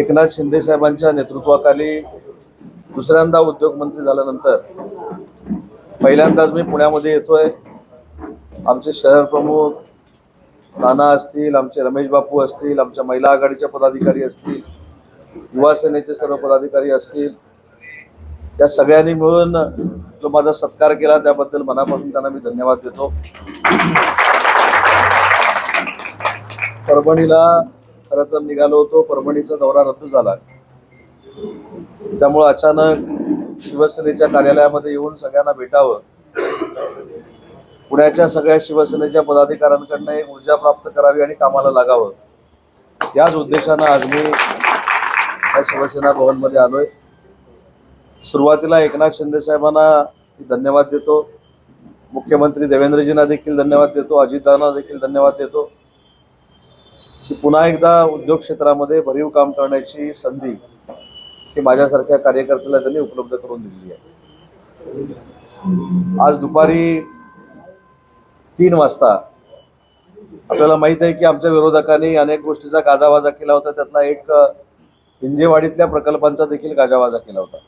एकनाथ शिंदे साहेबांच्या नेतृत्वाखाली दुसऱ्यांदा उद्योगमंत्री झाल्यानंतर पहिल्यांदाच मी पुण्यामध्ये येतोय. आमचे शहर प्रमुख नाना असतील आमचे रमेश बापू असतील आमच्या महिला आघाडीच्या पदाधिकारी असतील युवा सेनेचे सर्व पदाधिकारी असतील या सगळ्यांनी मिळून जो माझा सत्कार केला त्याबद्दल मनापासून त्यांना मी धन्यवाद देतो. परभणीला खरं तर निघालो होतो परभणीचा दौरा रद्द झाला. त्यामुळं अचानक शिवसेनेच्या कार्यालयामध्ये येऊन सगळ्यांना भेटावं. पुण्याच्या सगळ्या शिवसेनेच्या पदाधिकाऱ्यांकडनं एक ऊर्जा प्राप्त करावी आणि कामाला लागावं. याच उद्देशानं आज मी या शिवसेना भवनमध्ये आलोय. सुरुवातीला एकनाथ शिंदे साहेबांना धन्यवाद देतो. मुख्यमंत्री देवेंद्रजींना देखील धन्यवाद देतो. अजितदांना देखील धन्यवाद देतो. पुन्हा एकदा उद्योग क्षेत्रामध्ये भरीव काम करण्याची संधी ही माझ्यासारख्या कार्यकर्त्याला त्यांनी उपलब्ध करून दिली आहे. आज दुपारी तीन वाजता आपल्याला माहीत आहे की आमच्या विरोधकांनी अनेक गोष्टीचा गाजावाजा केला होता. त्यातला एक हिंजेवाडीतल्या प्रकल्पांचा देखील गाजावाजा केला होता.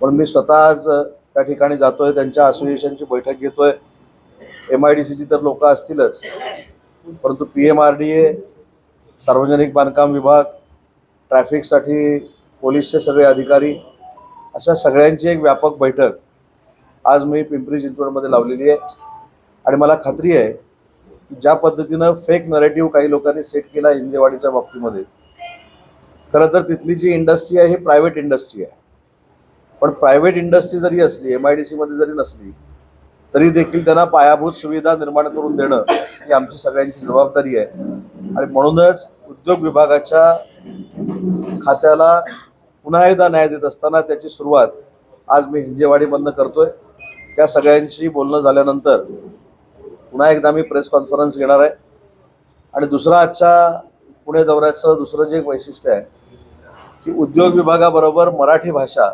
पण मी स्वतः आज त्या ठिकाणी जातोय त्यांच्या असोसिएशनची बैठक घेतोय. एम आय डी सीची तर लोक असतीलच. परंतु P M R D A सार्वजनिक बांधकाम विभाग ट्रॅफिकसाठी पोलीसचे सगळे अधिकारी अशा सगळ्यांची एक व्यापक बैठक आज मी पिंपरी चिंचवडमध्ये लावलेली आहे. आणि मला खात्री आहे की ज्या पद्धतीनं फेक नरेटिव्ह काही लोकांनी सेट केला हिंजेवाडीच्या बाबतीमध्ये खरं तर तिथली जी इंडस्ट्री आहे ही प्रायव्हेट इंडस्ट्री आहे. पण प्रायव्हेट इंडस्ट्री जरी असली एम आय डी सीमध्ये जरी नसली तरी देखील त्यांना पायाभूत सुविधा निर्माण करून देणं ही आमची सगळ्यांची जबाबदारी आहे. आणि म्हणूनच उद्योग विभागाच्या खात्याला पुन्हा एकदा न्याय देत असताना त्याची सुरुवात आज मी हिंजेवाडीमधनं करतोय. त्या सगळ्यांशी बोलणं झाल्यानंतर पुन्हा एकदा मी प्रेस कॉन्फरन्स घेणार आहे. आणि दुसरा आजच्या पुणे दौऱ्याचं दुसरं जे एक वैशिष्ट्य आहे की उद्योग विभागाबरोबर मराठी भाषा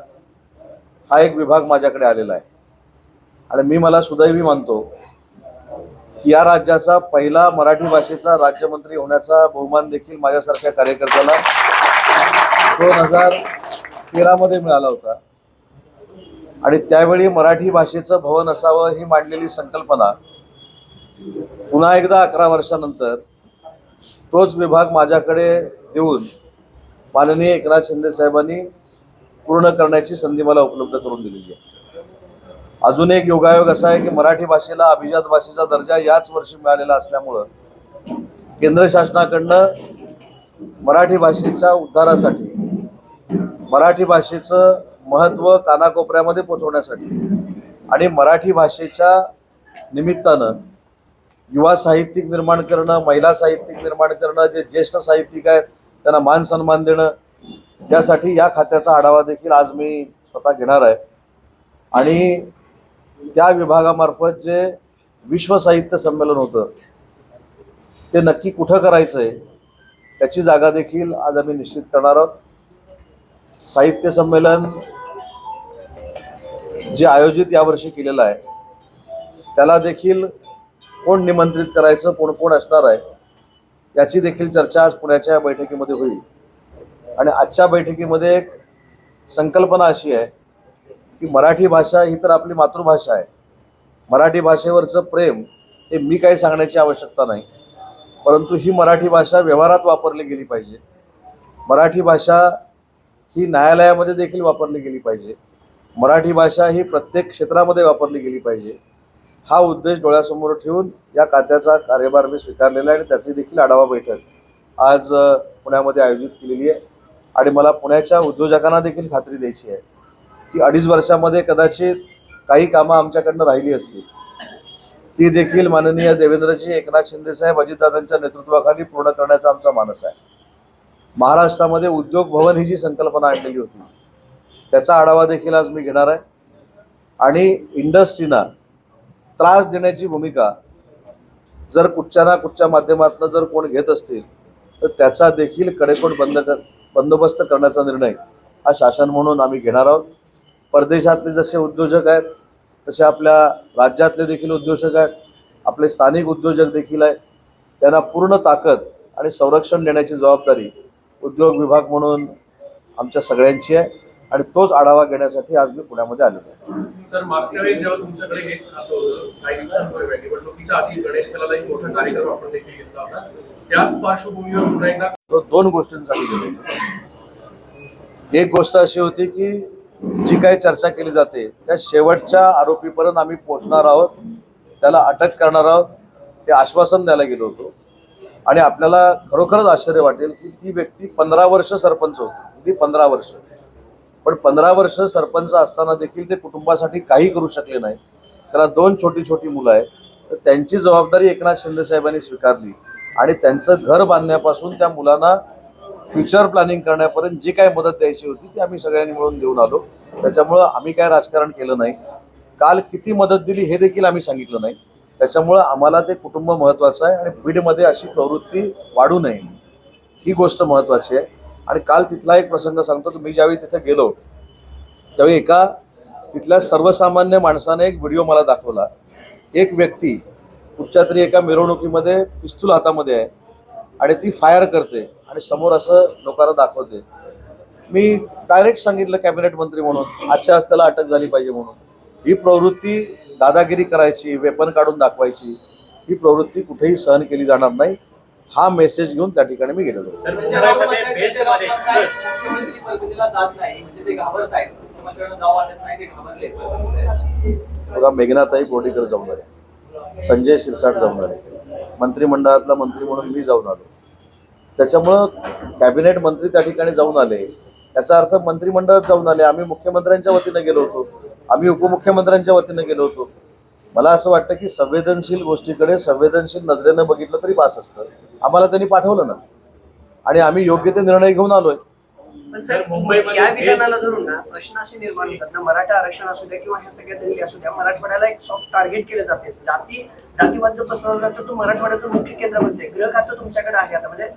हा एक विभाग माझ्याकडे आलेला आहे. आणि मी मला सुदैवी मानतो की या राज्याचा पहिला मराठी भाषेचा राज्यमंत्री होण्याचा बहुमान देखील माझ्यासारख्या कार्यकर्त्याला दोन हजार तेरामध्ये मिळाला होता. आणि त्यावेळी मराठी भाषेचं भवन असावं ही मांडलेली संकल्पना पुन्हा एकदा अकरा वर्षानंतर तोच विभाग माझ्याकडे देऊन माननीय एकनाथ शिंदे साहेबांनी पूर्ण करण्याची संधी मला उपलब्ध करून दिलेली आहे. अजून एक योगायोग असा आहे की मराठी भाषेला अभिजात भाषेचा दर्जा याच वर्षी मिळालेला असल्यामुळं केंद्र शासनाकडनं मराठी भाषेच्या उद्धारासाठी मराठी भाषेचं महत्त्व कानाकोपऱ्यामध्ये पोचवण्यासाठी आणि मराठी भाषेच्या निमित्तानं युवा साहित्यिक निर्माण करणं महिला साहित्यिक निर्माण करणं जे ज्येष्ठ साहित्यिक आहेत त्यांना मान सन्मान देणं यासाठी या खात्याचा आढावा देखील आज मी स्वतः घेणार आहे. आणि त्या विभागामार्फत जे विश्व साहित्य संमेलन होतं ते नक्की कुठं करायचं आहे त्याची जागा देखील आज आम्ही निश्चित करणार आहोत. साहित्य संमेलन जे आयोजित यावर्षी केलेलं आहे त्याला देखील कोण निमंत्रित करायचं कोण कोण असणार आहे याची देखील चर्चा आज पुण्याच्या बैठकीमध्ये होईल. आणि आजच्या बैठकीमध्ये एक संकल्पना अशी आहे की मराठी भाषा ही तर आपली मातृभाषा आहे. मराठी भाषेवरचं प्रेम हे मी काही सांगण्याची आवश्यकता नाही. परंतु ही मराठी भाषा व्यवहारात वापरली गेली पाहिजे. मराठी भाषा ही न्यायालयामध्ये देखील वापरली गेली पाहिजे. मराठी भाषा ही प्रत्येक क्षेत्रामध्ये वापरली गेली पाहिजे. हा उद्देश डोळ्यासमोर ठेवून या खात्याचा कार्यभार मी स्वीकारलेला आहे आणि त्याची देखील आढावा बैठक आज पुण्यामध्ये आयोजित केलेली आहे. आणि मला पुण्याच्या उद्योजकांना देखील खात्री द्यायची आहे. की अडीच वर्षामध्ये कदाचित काही कामं आमच्याकडनं राहिली असतील. ती देखील माननीय देवेंद्रजी एकनाथ शिंदे साहेब अजितदादांच्या नेतृत्वाखाली पूर्ण करण्याचा आमचा मानस आहे. महाराष्ट्रामध्ये उद्योग भवन ही जी संकल्पना आणलेली होती त्याचा आढावा देखील आज मी घेणार आहे. आणि इंडस्ट्रीना त्रास देण्याची भूमिका जर कुठच्या ना कुठच्या माध्यमातून जर कोण घेत असतील तर त्याचा देखील कडेकोट बंद कर बंदोबस्त करण्याचा निर्णय हा शासन म्हणून आम्ही घेणार आहोत. परदेशातले जसे उद्योजक आहेत तसे आपल्या राज्यातले देखील उद्योजक आहेत आपले स्थानिक उद्योजक देखील आहेत. त्यांना पूर्ण ताकद आणि संरक्षण देण्याची जबाबदारी उद्योग विभाग म्हणून आमच्या सगळ्यांची आहे आणि तोच आढावा घेण्यासाठी आज मी पुण्यामध्ये आलेलो आहे. सर मागच्या वेळेस जेव्हा तुमच्याकडे हेच होतं काही दिवसांपूर्वी निवडणुकीच्या आधी गणेश एक मोठा कार्यक्रम आपण देखील घेतला होता. त्याच पार्श्वभूमीवर पुन्हा एकदा तो दोन गोष्टींसाठी गेलो. एक गोष्ट अशी होती की जी काही चर्चा केली जाते त्या शेवटच्या आरोपीपर्यंत आम्ही पोहोचणार आहोत. त्याला अटक करणार आहोत. हे आश्वासन द्यायला गेलो होतो. आणि आपल्याला खरोखरच आश्चर्य वाटेल की ती व्यक्ती पंधरा वर्ष सरपंच होती. ती पंधरा वर्ष. पण पंधरा वर्ष सरपंच असताना देखील ते कुटुंबासाठी काही करू शकले नाही त्याला दोन छोटी छोटी मुलं आहेत. तर त्यांची जबाबदारी एकनाथ शिंदे साहेबांनी स्वीकारली. आणि त्यांचं घर बांधण्यापासून त्या मुलांना फ्युचर प्लॅनिंग करण्यापर्यंत जी काय मदत द्यायची होती ती आम्ही सगळ्यांनी मिळून देऊन आलो. त्याच्यामुळं आम्ही काय राजकारण केलं नाही. काल किती मदत दिली हे देखील आम्ही सांगितलं नाही. त्याच्यामुळं आम्हाला ते कुटुंब महत्त्वाचं आहे आणि बीडमध्ये अशी प्रवृत्ती वाढू नये. ही गोष्ट महत्त्वाची आहे. आणि काल तिथला एक प्रसंग सांगतो मी ज्यावेळी तिथे गेलो त्यावेळी एका तिथल्या सर्वसामान्य माणसाने एक व्हिडिओ मला दाखवला. एक व्यक्ती कुठच्या तरी एका मिरवणुकीमध्ये पिस्तूल हातामध्ये आहे. आणि ती फायर करते आणि समोर असं लोकांना दाखवते. मी डायरेक्ट सांगितलं कॅबिनेट मंत्री म्हणून आजच्या आज त्याला अटक झाली पाहिजे म्हणून. ही प्रवृत्ती दादागिरी करायची वेपन काढून दाखवायची ही प्रवृत्ती कुठेही सहन केली जाणार नाही. हा मेसेज घेऊन त्या ठिकाणी मी गेलेलो. म्हणजे. बघा मेघनाताई बोडेकर जाऊन आले. संजय शिरसाट जाऊन आले. मंत्रिमंडळातला मंत्री म्हणून मी जाऊन आलो. त्याच्यामुळं कॅबिनेट मंत्री त्या ठिकाणी जाऊन आले. याचा अर्थ मंत्रिमंडळात जाऊन आले. आम्ही मुख्यमंत्र्यांच्या वतीनं गेलो होतो. आम्ही उपमुख्यमंत्र्यांच्या वतीनं गेलो होतो. मला असं वाटतं की संवेदनशील गोष्टीकडे संवेदनशील नजरेनं बघितलं तरी बास असतं. आम्हाला त्यांनी पाठवलं ना. आणि आम्ही योग्य ते निर्णय घेऊन आलोय. पण सर, या विधानाला धरून ना प्रश्न असे निर्माण होतात ना मराठा आरक्षण असू द्या किंवा ह्या सगळ्या दंगली असू द्या मराठवाड्याला एक सॉफ्ट टार्गेट केलं जाते. जाती जातीवाद जो पसरवला जातो तो मराठवाड्याचं मुख्य केंद्र बनते गृह खातं तुमच्याकडे आहे आता. म्हणजे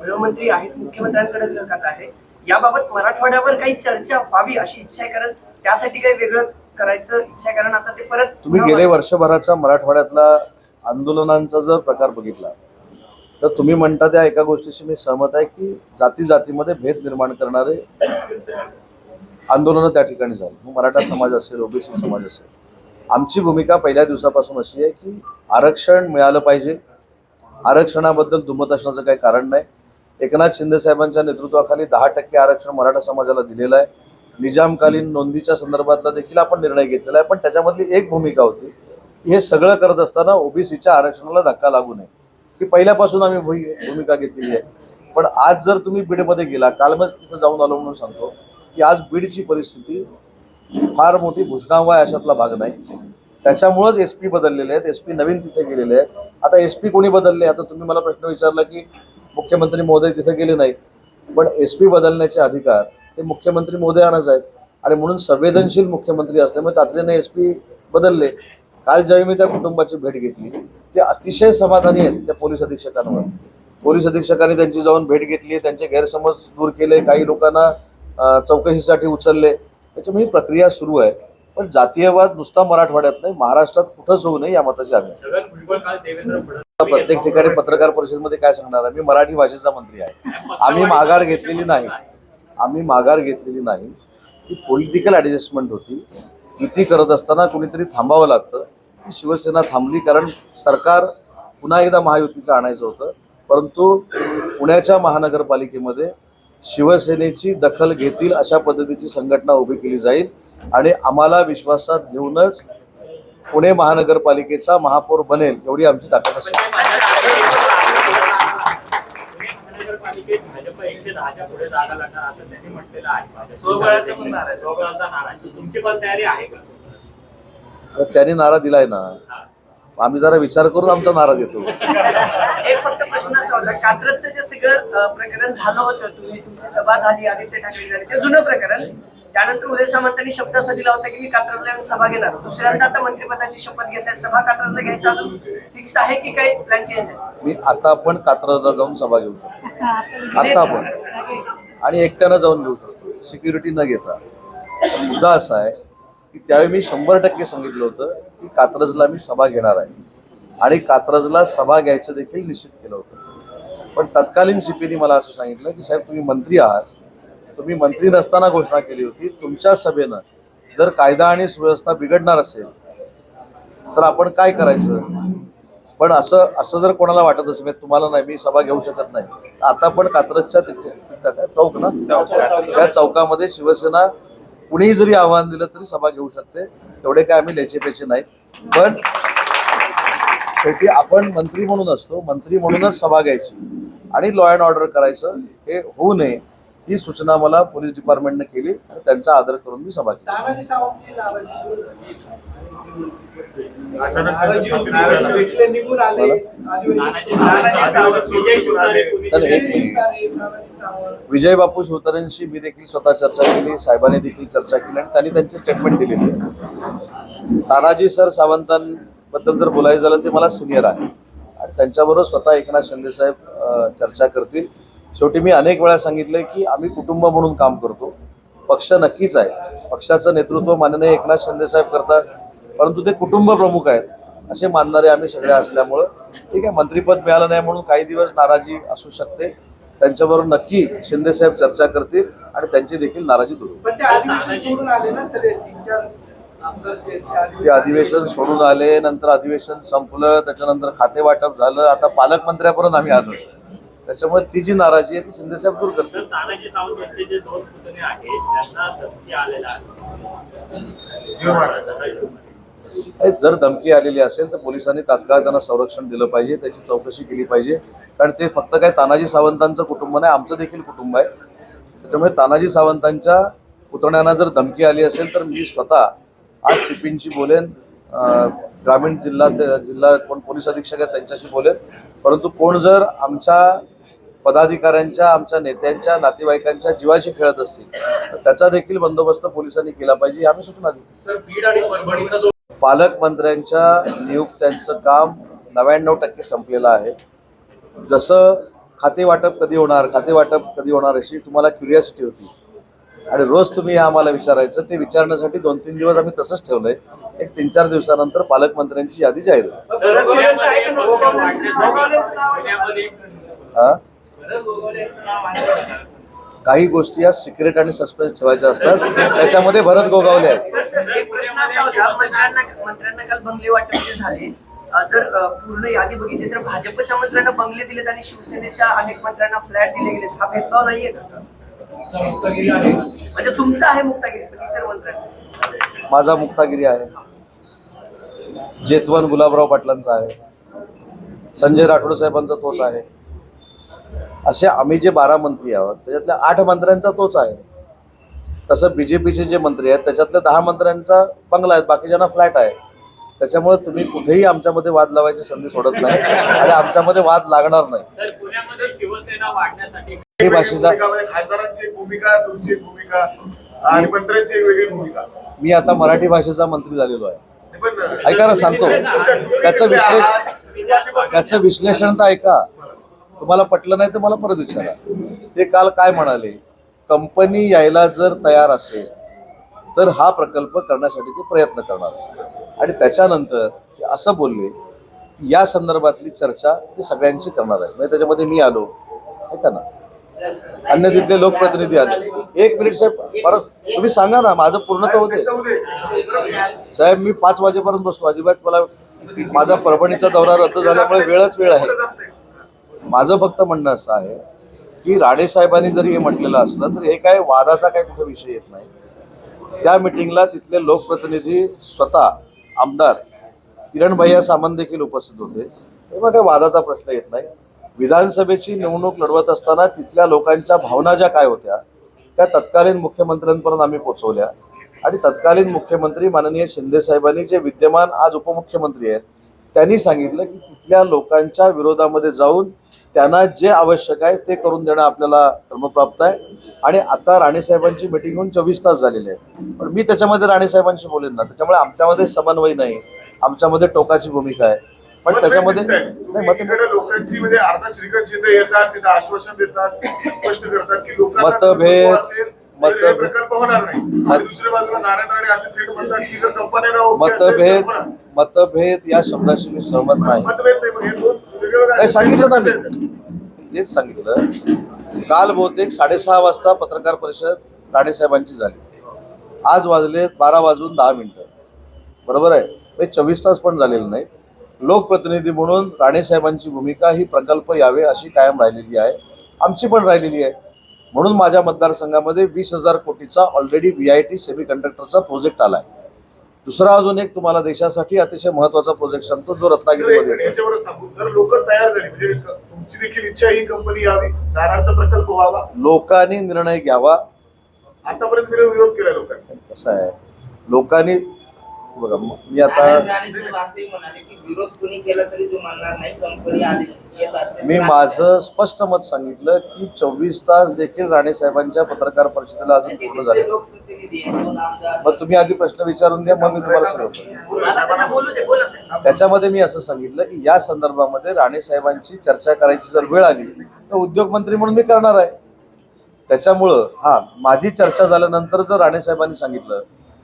गृहमंत्री आहेत मुख्यमंत्र्यांकडे गृह खातं आहे. याबाबत मराठवाड्यावर काही चर्चा व्हावी अशी इच्छा आहे कारण त्यासाठी काही वेगळं करायचं इच्छा आहे कारण आता ते परत तुम्ही गेले वर्षभराचा मराठवाड्यातला आंदोलनांचा जर प्रकार बघितला तर तुम्ही म्हणता त्या एका गोष्टीशी मी सहमत आहे की जाती जातीमध्ये भेद निर्माण करणारे आंदोलनं त्या ठिकाणी झाली. मराठा समाज असेल ओबीसी समाज असेल आमची भूमिका पहिल्या दिवसापासून अशी आहे की आरक्षण मिळालं पाहिजे. आरक्षणाबद्दल दुमत असण्याचं काही कारण नाही. एकनाथ शिंदे साहेबांच्या नेतृत्वाखाली दहा टक्के आरक्षण मराठा समाजाला दिलेलं आहे. निजामकालीन नोंदीच्या संदर्भातला देखील आपण निर्णय घेतलेला आहे पण त्याच्यामधली एक भूमिका होती. की हे सगळं करत असताना ओबीसीच्या आरक्षणाला धक्का लागू नये. की पहिल्यापासून आम्ही भूमिका घेतलेली आहे. पण आज जर तुम्ही बीडमध्ये गेला काल मग तिथं जाऊन आलो म्हणून सांगतो की आज बीडची परिस्थिती फार मोठी भुषणाव आहे अशातला भाग नाही. त्याच्यामुळंच एस पी बदललेले आहेत. एस पी नवीन तिथे गेलेले आहेत. आता एस पी कोणी बदलले? आता तुम्ही मला प्रश्न विचारला की मुख्यमंत्री महोदय तिथे गेले नाहीत. पण एस पी बदलण्याचे अधिकार हे मुख्यमंत्री महोदयांनाच आहेत. आणि म्हणून संवेदनशील मुख्यमंत्री असल्यामुळे तातडीने एस पी बदलले. काल ज्यावेळी मी त्या कुटुंबाची भेट घेतली ते अतिशय समाधानी आहेत त्या पोलीस अधीक्षकांवर. पोलीस अधीक्षकांनी त्यांची जाऊन भेट घेतली त्यांचे गैरसमज दूर केले काही लोकांना चौकशीसाठी उचलले. त्याच्यामुळे ही प्रक्रिया सुरू आहे. पण जातीयवाद नुसता मराठवाड्यात नाही महाराष्ट्रात कुठंच होऊ नये या मताची आम्ही. प्रत्येक ठिकाणी पत्रकार परिषदेमध्ये काय सांगणार आहे? मी मराठी भाषेचा मंत्री आहे. आम्ही माघार घेतलेली नाही. आम्ही माघार घेतलेली नाही. ती पॉलिटिकल ॲडजस्टमेंट होती. युती करत असताना कुणीतरी थांबावं लागतं. ती शिवसेना थांबली कारण सरकार पुन्हा एकदा महायुतीचं आणायचं होतं. परंतु पुण्याच्या महानगरपालिकेमध्ये शिवसेनेची दखल घेतील अशा पद्धतीची संघटना उभी केली जाईल. आणि आम्हाला विश्वासात घेऊनच पुणे महानगरपालिकेचा महापौर बनेल एवढी आमची ताकद असेल त्यांनी नारा दिलाय ना. आम्ही जरा विचार करून आमचा नारा देतो एक फक्त प्रश्न असा होता कात्रजचं जे सगळं प्रकरण झालं होतं तुम्ही तुमची सभा झाली आदित्य ठाकरे झाले ते जुनं प्रकरण. त्यानंतर उदय सामंतांनी शब्द असा दिला होता की मी कात्रजला सभा घेणार. दुसऱ्यांदा आता मंत्रिपदाची शपथ घेत आहे सभा कात्रजला घ्यायचं अजून फिक्स आहे की काही प्लॅन चेंज आहे? मी आता आपण कात्रजला जाऊन सभा घेऊ शकतो. आता आपण आणि एकट्यानं जाऊन घेऊ शकतो. सिक्युरिटी न घेता. मुद्दा असा आहे की त्यावेळी मी शंभर टक्के सांगितलं होतं की कात्रजला मी सभा घेणार आहे आणि कात्रजला सभा घ्यायचं देखील निश्चित केलं होतं पण तत्कालीन सीपीनी मला असं सांगितलं की साहेब तुम्ही मंत्री आहात तुम्ही मंत्री नसताना घोषणा केली होती तुमच्या सभेनं जर कायदा आणि सुव्यवस्था बिघडणार असेल तर आपण काय करायचं पण असं असं जर कोणाला वाटत असेल तुम्हाला नाही मी सभा घेऊ शकत नाही आता पण कात्रजच्या तिथे काय चौक ना त्या चौकामध्ये शिवसेना कुणीही जरी आव्हान दिलं तरी सभा घेऊ शकते. तेवढे काय आम्ही लेचेपेचे नाही. पण शेवटी आपण मंत्री म्हणून असतो. मंत्री म्हणूनच सभा घ्यायची. आणि लॉ अँड ऑर्डर करायचं हे होऊ नये. ही सूचना मला पोलीस डिपार्टमेंटने केली आणि त्यांचा आदर करून मी सभा केली. विजय बापू शिवतारेंशी मी देखील स्वतः चर्चा केली साहेबांनी देखील चर्चा केली आणि त्यांनी त्यांची स्टेटमेंट दिलेली आहे. तानाजी सर सावंतांबद्दल जर बोलायचं झालं ते मला सिनियर आहे आणि त्यांच्याबरोबर स्वतः एकनाथ शिंदे साहेब चर्चा करतील. शेवटी मी अनेक वेळा सांगितलंय की आम्ही कुटुंब म्हणून काम करतो. पक्ष नक्कीच आहे. पक्षाचं नेतृत्व माननीय एकनाथ शिंदे साहेब करतात. परंतु ते कुटुंब प्रमुख आहेत असे मानणारे आम्ही सगळे असल्यामुळं ठीक आहे मंत्रीपद मिळालं नाही म्हणून काही दिवस नाराजी असू शकते. त्यांच्याबरोबर नक्की शिंदे साहेब चर्चा करतील आणि त्यांची देखील नाराजी दूर ते अधिवेशन सोडून आले नंतर अधिवेशन संपलं त्याच्यानंतर खाते वाटप झालं. आता पालकमंत्र्यापर्यंत आम्ही आलो त्याच्यामुळे ती जी नाराजी आहे ती शिंदे साहेब दूर तर करतील तानाजी सावंत यांचे जे दोन पुतणे आहेत त्यांना धमकी आलेला आहे. जर धमकी आलेली असेल तर पोलिसांनी तात्काळ त्यांना संरक्षण दिलं पाहिजे त्याची चौकशी केली पाहिजे. कारण ते फक्त काय तानाजी सावंतांचं कुटुंब नाही आमचं देखील कुटुंब आहे. त्याच्यामुळे तानाजी सावंतांच्या पुतण्यांना जर धमकी आली असेल तर मी स्वतः आज सिपींशी बोलेन ग्रामीण जिल्हा जिल्हा कोण पोलीस अधीक्षक आहेत त्यांच्याशी बोलेन. परंतु कोण जर आमच्या पदाधिकाऱ्यांच्या आमच्या नेत्यांच्या नातेवाईकांच्या जीवाशी खेळत असतील तर त्याचा देखील बंदोबस्त पोलिसांनी केला पाहिजे ही आम्ही सूचना दिली पालकमंत्र्यांच्या नियुक्त्यांचं काम नव्याण्णव टक्के संपलेलं आहे जसं खाते वाटप कधी होणार खाते वाटप कधी होणार अशी तुम्हाला क्युरियासिटी होती आणि रोज तुम्ही हे आम्हाला विचारायचं ते विचारण्यासाठी दोन तीन दिवस आम्ही तसंच ठेवलंय एक तीन चार दिवसानंतर पालकमंत्र्यांची यादी जाहीर होईल काही गोष्टी या सिक्रेट आणि सस्पेन्स ठेवायच्या असतात. त्याच्यामध्ये भरत गोगावले आहेत. प्रश्न असा होता. मंत्र्यांना मंत्र्यांना काल बंगले वाटप जे झाले अ, जर पूर्ण यादी बघितली तर भाजपच्या मंत्र्यांना बंगले दिलेत आणि शिवसेनेच्या अनेक मंत्र्यांना फ्लॅट दिले गेलेत. हा भेदभाव नाहीये का? म्हणजे तुमचा आहे मुक्तागिरी पण इतर मंत्र्यांना. माझा मुक्तागिरी आहे. जेतवन गुलाबराव पाटलांचा आहे. संजय राठोड साहेबांचा तोच आहे. असे आम्ही जे बारा मंत्री आहोत त्याच्यातल्या आठ मंत्र्यांचा तोच आहे. तसं बीजेपीचे जे मंत्री आहेत त्याच्यातल्या दहा मंत्र्यांचा बंगला आहे बाकीच्यांना फ्लॅट आहे. त्याच्यामुळे तुम्ही कुठेही आमच्यामध्ये वाद लावायची संधी सोडत नाही आणि आमच्यामध्ये वाद लागणार नाही. तर पुण्यामध्ये शिवसेना वाढण्यासाठी ही भाषेचा भूमिका मी आता मराठी भाषेचा मंत्री झालेलो आहे. ऐका ना सांगतो. त्याचं विश्लेषण त्याचं विश्लेषण तर ऐका. तुम्हाला पटलं नाही तर मला परत विचारा. ते काल काय म्हणाले? कंपनी यायला जर तयार असेल तर हा प्रकल्प करण्यासाठी ते प्रयत्न करणार आणि त्याच्यानंतर ते असं बोलले की या संदर्भातली चर्चा ते सगळ्यांशी करणार आहे म्हणजे त्याच्यामध्ये मी आलो. ऐका ना. अन्य तिथले लोकप्रतिनिधी आले. एक मिनिट साहेब परत तुम्ही सांगा ना माझं पूर्ण तर होते साहेब मी पाच वाजेपर्यंत बसतो. अजिबात मला माझा परभणीचा दौरा रद्द झाल्यामुळे वेळच वेळ आहे. माझं फक्त म्हणणं असं आहे की राणे साहेबांनी जरी हे म्हटलेलं असलं तर हे काय वादाचा काय कुठे विषय येत नाही. त्या मिटिंगला तिथले लोकप्रतिनिधी स्वतः आमदार किरण भैया सामंत देखील उपस्थित होते. तेव्हा काही वादाचा प्रश्न येत नाही. विधानसभेची निवडणूक लढवत असताना तिथल्या लोकांच्या भावना ज्या काय होत्या त्या तत्कालीन मुख्यमंत्र्यांपर्यंत आम्ही पोचवल्या. आणि तत्कालीन मुख्यमंत्री माननीय शिंदे साहेबांनी जे विद्यमान आज उपमुख्यमंत्री आहेत त्यांनी सांगितलं की तिथल्या लोकांच्या विरोधामध्ये जाऊन त्यांना जे आवश्यक आहे ते करून देणं आपल्याला क्रमप्राप्त आहे. आणि आता राणेसाहेबांची मिटिंग होऊन चोवीस तास झालेली आहे पण मी त्याच्यामध्ये राणेसाहेबांशी बोलेन ना. त्याच्यामुळे आमच्यामध्ये समन्वय नाही. आमच्यामध्ये टोकाची भूमिका आहे. पण त्याच्यामध्ये लोकांची म्हणजे अर्धा जिथे येतात तिथे आश्वासन देतात स्पष्ट करतात की लोकांना मतभेद- मतभेद- प्रकल्प होणार नाही. दुसऱ्या बाजूला नारायण राणे असे थेट म्हणतात की जर कंपन्यांना ओके असेल तर मतभेद. मतभेद या शब्दाशी मी सहमत नाही. नाही हे नाही, सांगितलं ना मी. तेच सांगितलं. काल बहुतेक साडेसहा वाजता पत्रकार परिषद राणेसाहेबांची झाली. आज वाजले बारा वाजून दहा मिनिटं. बरोबर आहे? म्हणजे चोवीस तास पण झालेले नाहीत. लोकप्रतिनिधी म्हणून राणेसाहेबांची भूमिका ही प्रकल्प यावे अशी कायम राहिलेली आहे. आमची पण राहिलेली आहे. म्हणून माझ्या मतदारसंघामध्ये वीस हजार कोटीचा already V I T semi कंडक्टरचा प्रोजेक्ट आला आहे दुसरा अजून एक तुम्हाला देशासाठी अतिशय महत्त्वाचा प्रोजेक्ट सांगतो जो जर लोक तयार झाली. म्हणजे तुमची देखील इच्छा ही कंपनी यावी. नाणारचा प्रकल्प व्हावा. लोकांनी निर्णय घ्यावा. आतापर्यंत विरोध केला लोकांनी. कसं आहे? लोकांनी बघा म- आता मी माझं स्पष्ट मत सांगितलं की चोवीस तास देखील राणे साहेबांच्या पत्रकार परिषदेला अजून पूर्ण झाले. मग तुम्ही आधी प्रश्न विचारून द्या मग मी तुम्हाला सांगतो त्याच्यामध्ये मी असं सांगितलं की या संदर्भामध्ये राणे साहेबांची चर्चा करायची जर वेळ आली तर उद्योगमंत्री म्हणून मी करणार आहे. त्याच्यामुळं हा माझी चर्चा झाल्यानंतर जर राणे साहेबांनी सांगितलं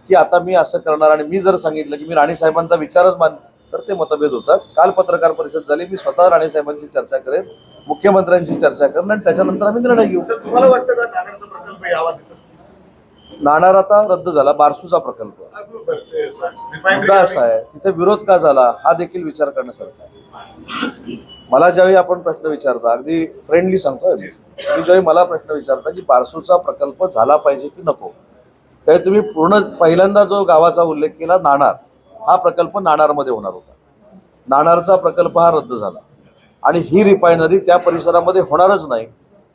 की आता मी असं करणार आणि मी जर सांगितलं की मी राणे साहेबांचा विचारच मान तर ते मतभेद होतात. काल पत्रकार परिषद झाली मी स्वतः राणे साहेबांची चर्चा करेन मुख्यमंत्र्यांची चर्चा करेन आणि त्याच्यानंतर आम्ही निर्णय घेऊ. तुम्हाला वाटतं का नाणारचा प्रकल्प यावा तिथं? नाणार आता रद्द झाला बारसूचा प्रकल्प. मुद्दा असा आहे तिथे विरोध का झाला हा देखील विचार करण्यासारखा आहे. मला ज्यावेळी आपण प्रश्न विचारता अगदी फ्रेंडली सांगतोय मी. तुम्ही ज्यावेळी मला प्रश्न विचारता की बारसूचा प्रकल्प झाला पाहिजे की नको त्यावेळी तुम्ही पूर्ण पहिल्यांदा जो गावाचा उल्लेख केला नाणार हा प्रकल्प नाणारमध्ये होणार होता. नाणारचा प्रकल्प हा रद्द झाला. आणि ही रिफायनरी त्या परिसरामध्ये होणारच नाही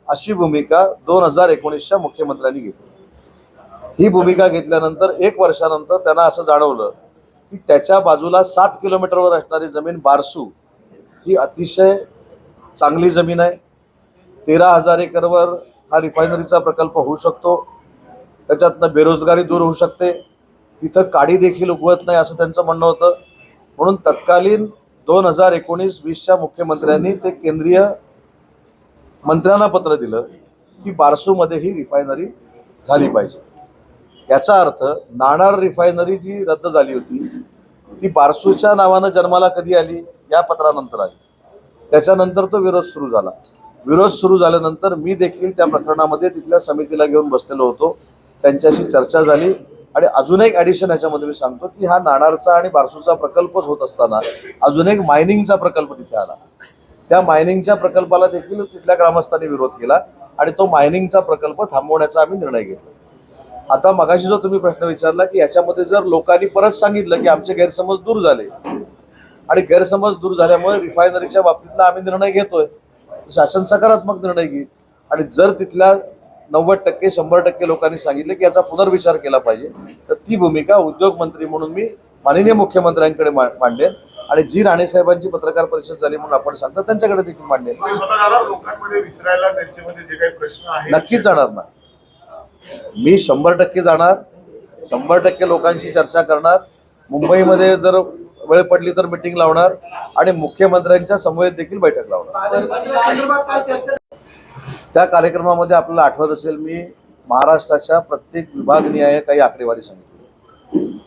अशी भूमिका दोन हजार एकोणीसच्या मुख्यमंत्र्यांनी घेतली. ही भूमिका घेतल्यानंतर एक वर्षानंतर त्यांना असं जाणवलं की त्याच्या बाजूला सात किलोमीटरवर असणारी जमीन बारसू ही अतिशय चांगली जमीन आहे. तेरा हजार एकरवर हा रिफायनरीचा प्रकल्प होऊ शकतो. त्याच्यातनं बेरोजगारी दूर होऊ शकते. तिथं काडी देखील उगवत नाही असं त्यांचं म्हणणं होतं. म्हणून तत्कालीन दोन हजार एकोणीस वीसच्या मुख्यमंत्र्यांनी ते केंद्रीय मंत्र्यांना पत्र दिलं की बारसूमध्ये ही रिफायनरी झाली पाहिजे. याचा अर्थ नाणार रिफायनरी जी रद्द झाली होती ती बारसूच्या नावानं जन्माला कधी आली? या पत्रानंतर आली. त्याच्यानंतर तो विरोध सुरू झाला. विरोध सुरू झाल्यानंतर मी देखील त्या प्रकरणामध्ये तिथल्या समितीला घेऊन बसलेलो होतो. त्यांच्याशी चर्चा झाली. आणि अजून एक ॲडिशन याच्यामध्ये मी सांगतो की हा नाणारचा आणि बारसूचा प्रकल्पच होत असताना अजून एक मायनिंगचा प्रकल्प तिथे आला. त्या मायनिंगच्या प्रकल्पाला देखील तिथल्या ग्रामस्थांनी विरोध केला आणि तो मायनिंगचा प्रकल्प थांबवण्याचा आम्ही निर्णय घेतला. आता मगाशी जो तुम्ही प्रश्न विचारला की याच्यामध्ये जर लोकांनी परत सांगितलं की आमचे गैरसमज दूर झाले आणि गैरसमज दूर झाल्यामुळे रिफायनरीच्या बाबतीतला आम्ही निर्णय घेतोय शासन सकारात्मक निर्णय घेईल. आणि जर तिथल्या नव्वद टक्के शंभर टक्के लोकांनी सांगितले की याचा पुनर्विचार केला पाहिजे. तर ती भूमिका उद्योग मंत्री म्हणून मी माननीय मुख्यमंत्र्यांकडे मा- मांडेन आणि जी राणेसाहेबांची पत्रकार परिषद झाली म्हणून आपण सांगता त्यांच्याकडे देखील मांडेन तुम्ही स्वतः जाणार लोकांमध्ये विचारायला त्यांच्यामध्ये जे काही प्रश्न आहेत नक्कीच जाणार ना. मी शंभर टक्के जाणार शंभर टक्के लोकांशी चर्चा करणार. मुंबईमध्ये जर वेळ पडली तर मिटिंग लावणार आणि मुख्यमंत्र्यांच्या समवेत देखील बैठक लावणार. त्या कार्यक्रमामध्ये आपल्याला आठवत असेल मी महाराष्ट्राच्या प्रत्येक विभागनिहाय काही आकडेवारी सांगितली.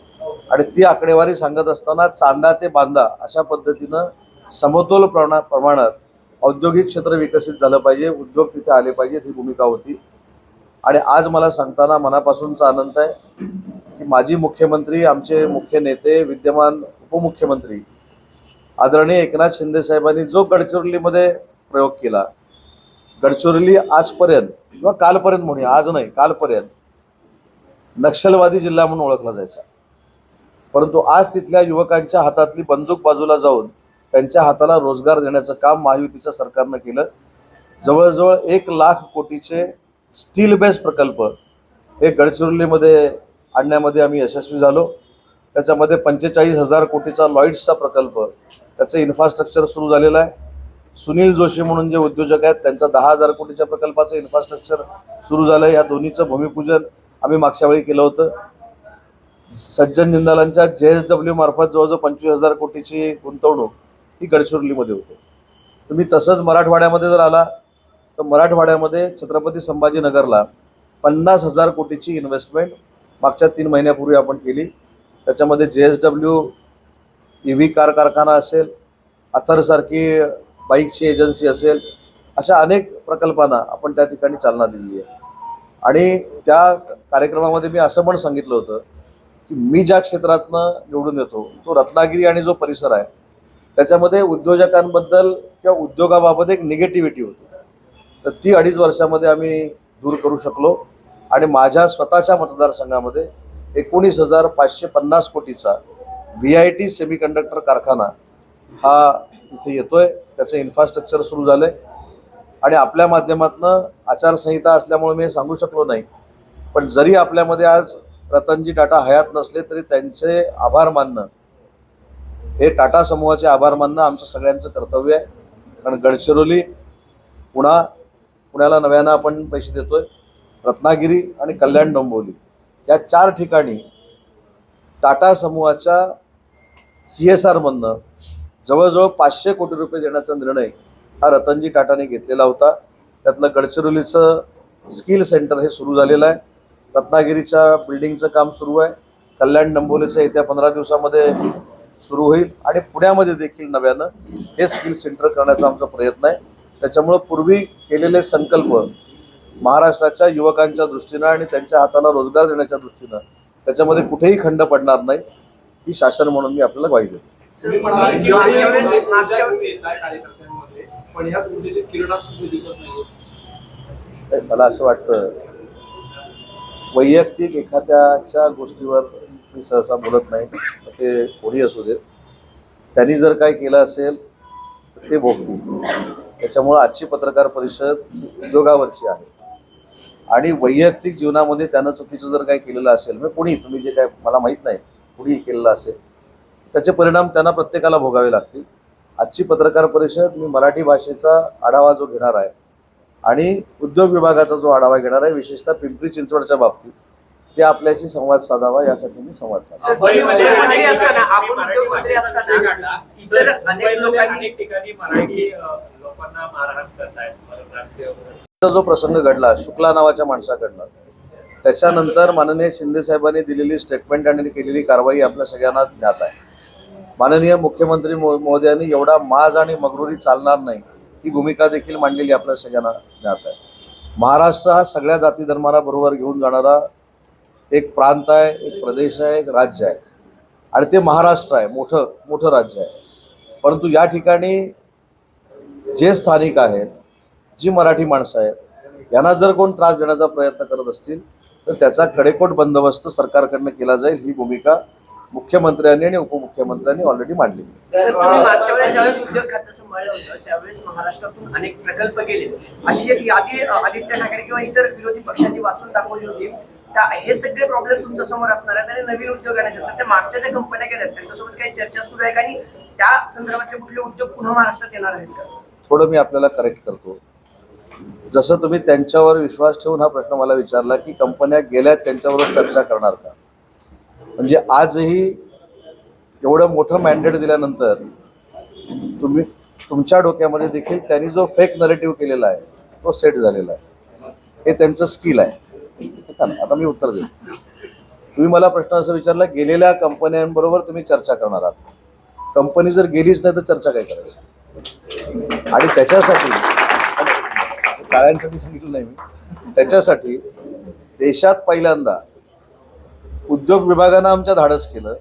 आणि ती आकडेवारी सांगत असताना चांदा ते बांदा अशा पद्धतीनं समतोल प्रमाणा प्रमाणात औद्योगिक क्षेत्र विकसित झालं पाहिजे उद्योग तिथे आले पाहिजेत ही भूमिका होती. आणि आज मला सांगताना मनापासूनचा आनंद आहे की माजी मुख्यमंत्री आमचे मुख्य नेते विद्यमान उपमुख्यमंत्री आदरणीय एकनाथ शिंदे साहेबांनी जो गडचिरोलीमध्ये प्रयोग केला गडचिरोली आजपर्यंत किंवा कालपर्यंत म्हणूया आज नाही कालपर्यंत नक्षलवादी जिल्हा म्हणून ओळखला जायचा. परंतु आज तिथल्या युवकांच्या हातातली बंदूक बाजूला जाऊन त्यांच्या हाताला रोजगार देण्याचं काम महायुतीच्या सरकारनं केलं. जवळजवळ एक लाख कोटीचे स्टील बेस प्रकल्प हे गडचिरोलीमध्ये आणण्यामध्ये आम्ही यशस्वी झालो. त्याच्यामध्ये पंचेचाळीस हजार कोटीचा लॉईड्सचा प्रकल्प त्याचं इन्फ्रास्ट्रक्चर सुरू झालेलं आहे. सुनील जोशी म्हणून जे उद्योजक आहेत त्यांचा दहा हजार कोटीच्या प्रकल्पाचं इन्फ्रास्ट्रक्चर सुरू झालं या दोन्हीचं भूमिपूजन आम्ही मागच्या वेळी केलं होतं. सज्जन जिंदालांच्या जे एस डब्ल्यू मार्फत जवळजवळ पंचवीस हजार कोटीची गुंतवणूक ही गडचिरोलीमध्ये होते. तुम्ही तसंच मराठवाड्यामध्ये जर आला तर मराठवाड्यामध्ये छत्रपती संभाजीनगरला पन्नास हजार कोटीची इन्व्हेस्टमेंट मागच्या तीन महिन्यापूर्वी आपण केली. त्याच्यामध्ये J S W E V car कारखाना असेल अथरसारखी बाईकची एजन्सी असेल अशा अनेक प्रकल्पांना आपण त्या ठिकाणी चालना दिलेली आहे. आणि त्या कार्यक्रमामध्ये मी असं पण सांगितलं होतं की मी ज्या क्षेत्रातनं निवडून येतो तो रत्नागिरी आणि जो परिसर आहे त्याच्यामध्ये उद्योजकांबद्दल किंवा उद्योगाबाबत एक निगेटिव्हिटी होती. तर ती अडीच वर्षामध्ये आम्ही दूर करू शकलो आणि माझ्या स्वतःच्या मतदारसंघामध्ये एकोणीस हजार पाचशे पन्नास कोटीचा व्ही आय टी सेमीकंडक्टर कारखाना हा इथे येतोय. त्याचं इन्फ्रास्ट्रक्चर सुरू झालं आहे आणि आपल्या माध्यमातनं आचारसंहिता असल्यामुळे मी सांगू शकलो नाही. पण जरी आपल्यामध्ये आज रतनजी टाटा हयात नसले तरी त्यांचे आभार मानणं हे टाटा समूहाचे आभार मानणं आमचं सगळ्यांचं कर्तव्य आहे. कारण गडचिरोली पुणा पुण्याला नव्यानं आपण पैसे देतोय. रत्नागिरी आणि कल्याण डोंबिवली या चार ठिकाणी टाटा समूहाच्या सी एस आरमधनं जवळजवळ पाचशे कोटी रुपये देण्याचा निर्णय हा रतनजी टाटाने घेतलेला होता. त्यातलं गडचिरोलीचं स्किल सेंटर हे सुरू झालेलं आहे. रत्नागिरीच्या बिल्डिंगचं काम सुरू आहे. कल्याण डंबोलीचं येत्या पंधरा दिवसामध्ये सुरू होईल आणि पुण्यामध्ये देखील नव्यानं हे स्किल सेंटर करण्याचा आमचा प्रयत्न आहे. त्याच्यामुळं पूर्वी केलेले संकल्प महाराष्ट्राच्या युवकांच्या दृष्टीनं आणि त्यांच्या हाताला रोजगार देण्याच्या दृष्टीनं त्याच्यामध्ये कुठेही खंड पडणार नाही ही शासन म्हणून मी आपल्याला ग्वाही देतो. मला असं वाटतं वैयक्तिक एखाद्याच्या गोष्टीवर मी सहसा बोलत नाही ते कोणी असू देत. त्यांनी जर काय केलं असेल तर ते भोगतील. त्याच्यामुळं आजची पत्रकार परिषद ही उद्योगावरची आहे. आणि वैयक्तिक जीवनामध्ये त्यानं चुकीचं जर काय केलेलं असेल मग कोणी तुम्ही जे काय मला माहीत नाही कुणी केलेलं असेल त्याचे परिणाम त्यांना प्रत्येकाला भोगावे लागतील. आजची पत्रकार परिषद मी मराठी भाषेचा आढावा जो घेणार आहे आणि उद्योग विभागाचा जो आढावा घेणार आहे विशेषतः पिंपरी चिंचवडच्या बाबतीत ते आपल्याशी संवाद साधावा यासाठी मी संवाद परप्रांतीय चा जो प्रसंग घडला शुक्ला नावाच्या माणसाकडनं त्याच्यानंतर माननीय शिंदे साहेबांनी दिलेली स्टेटमेंट आणि केलेली कारवाई आपल्या सगळ्यांना ज्ञात आहे. माननीय मुख्यमंत्री महो- महोदयांनी एवढा माज आणि मगरुरी चालणार नाही ही भूमिका देखील मांडलेली आपल्या सगळ्यांना ज्ञात आहे. महाराष्ट्र हा सगळ्या जाती धर्माला बरोबर घेऊन जाणारा एक प्रांत आहे एक प्रदेश आहे एक राज्य आहे. आणि ते महाराष्ट्र आहे मोठं मोठं राज्य आहे. परंतु या ठिकाणी जे स्थानिक आहेत जी मराठी माणसं आहेत यांना जर कोण त्रास देण्याचा प्रयत्न करत असतील तर त्याचा कडेकोट बंदोबस्त सरकारकडनं केला जाईल ही भूमिका मुख्यमंत्र्यांनी आणि उपमुख्यमंत्र्यांनी ऑलरेडी मांडली. सर तुम्ही मागच्या वेळेस ज्यावेळेस उद्योग खातं सांभाळलं होतं त्यावेळेस महाराष्ट्रातून अनेक प्रकल्प गेले. अशी एक यादी आदित्य ठाकरे किंवा इतर विरोधी पक्षांनी वाचून दाखवली होती. त्या हे सगळे प्रॉब्लेम तुमच्यासमोर असणार आहेत आणि नवीन उद्योग आणायचे. तर मागच्या ज्या कंपन्या गेल्या आहेत, त्यांच्यासोबत काही चर्चा सुरू आहे का? आणि त्या संदर्भातले कुठले उद्योग पुन्हा महाराष्ट्रात येणार आहेत का? थोडं मी आपल्याला करेक्ट करतो. जसं तुम्ही त्यांच्यावर विश्वास ठेवून हा प्रश्न मला विचारला की कंपन्या गेल्यात त्यांच्याबरोबर चर्चा करणार का? म्हणजे आजही एवढं मोठं मॅन्डेट दिल्यानंतर तुम्ही तुमच्या डोक्यामध्ये देखील त्यांनी जो फेक नरेटिव्ह केलेला आहे तो सेट झालेला आहे. हे त्यांचं स्किल आहे. ना? आता मी उत्तर देईन तुम्ही मला प्रश्न असं विचारला गेलेल्या कंपन्यांबरोबर तुम्ही चर्चा करणार आहात. कंपनी जर गेलीच नाही तर चर्चा काय करायची? आणि त्याच्यासाठी काळ्यांसाठी सांगितलं नाही मी त्याच्यासाठी देशात पहिल्यांदा उद्योग विभागानं आमच्या धाडस केलं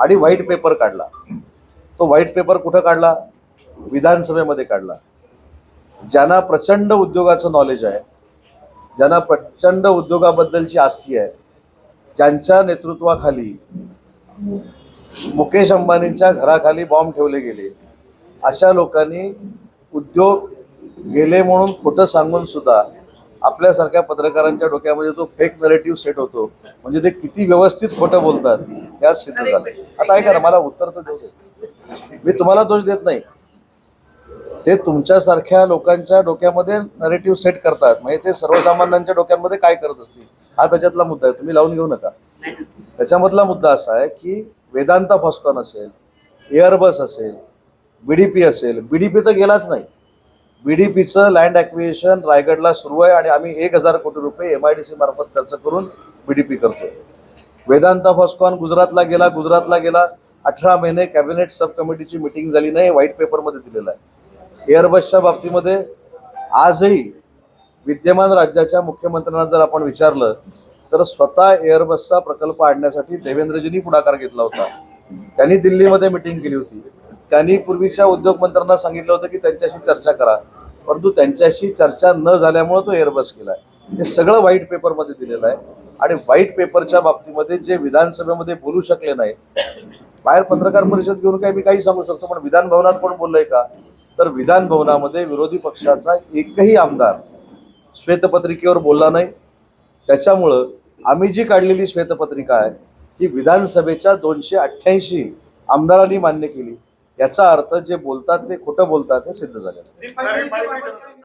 आणि व्हाईट पेपर काढला. तो व्हाईट पेपर कुठं काढला? विधानसभेमध्ये काढला. ज्यांना प्रचंड उद्योगाचं नॉलेज आहे ज्यांना प्रचंड उद्योगाबद्दलची आस्ती आहे ज्यांच्या नेतृत्वाखाली मुकेश अंबानींच्या घराखाली बॉम्ब ठेवले गेले अशा लोकांनी उद्योग गेले म्हणून खोटं सांगून सुद्धा आपल्यासारख्या पत्रकारांच्या डोक्यामध्ये तो फेक नरेटिव्ह सेट होतो. म्हणजे ते किती व्यवस्थित खोटं बोलतात यात सिद्ध झालं. आता ऐका ना मला उत्तर तर देऊ. मी तुम्हाला दोष देत नाही. ते तुमच्यासारख्या लोकांच्या डोक्यामध्ये नरेटिव्ह सेट करतात. म्हणजे ते सर्वसामान्यांच्या डोक्यांमध्ये काय करत असतील? हा त्याच्यातला मुद्दा आहे. तुम्ही लावून घेऊ नका. त्याच्यामधला मुद्दा असा आहे की वेदांता फॉस्कॉन असेल एअरबस असेल बीडीपी असेल बीडीपी तर गेलाच नाही. बीडीपीचं लँड ॲक्विएशन रायगडला सुरू आहे आणि आम्ही एक हजार कोटी रुपये एम आय डी सी मार्फत खर्च करून बीडीपी करतो वेदांता फॉस्कॉन गुजरातला गेला. गुजरातला गेला. अठरा महिने कॅबिनेट सब कमिटीची मिटिंग झाली नाही व्हाईट पेपरमध्ये दिलेलं आहे. एअरबसच्या बाबतीमध्ये आजही विद्यमान राज्याच्या मुख्यमंत्र्यांना जर आपण विचारलं तर स्वतः एअरबसचा प्रकल्प आणण्यासाठी देवेंद्रजींनी पुढाकार घेतला होता. त्यांनी दिल्लीमध्ये मिटिंग केली होती. त्यांनी पूर्वीच्या उद्योगमंत्र्यांना सांगितलं होतं की त्यांच्याशी चर्चा करा. परंतु त्यांच्याशी चर्चा न झाल्यामुळे तो एअरबस केला आहे हे सगळं व्हाईट पेपरमध्ये दिलेलं आहे. आणि व्हाईट पेपरच्या बाबतीमध्ये जे विधानसभेमध्ये बोलू शकले नाहीत बाहेर पत्रकार परिषद घेऊन काय मी काही सांगू शकतो पण विधान भवनात कोण बोललंय का? तर विधान भवनामध्ये विरोधी पक्षाचा एकही आमदार श्वेतपत्रिकेवर बोलला नाही. त्याच्यामुळं आम्ही जी काढलेली श्वेतपत्रिका आहे ही विधानसभेच्या दोनशे अठ्ठ्याऐंशी आमदारांनी मान्य केली. याचा अर्थ जे बोलतात ते खोटं बोलतात हे सिद्ध झालेलं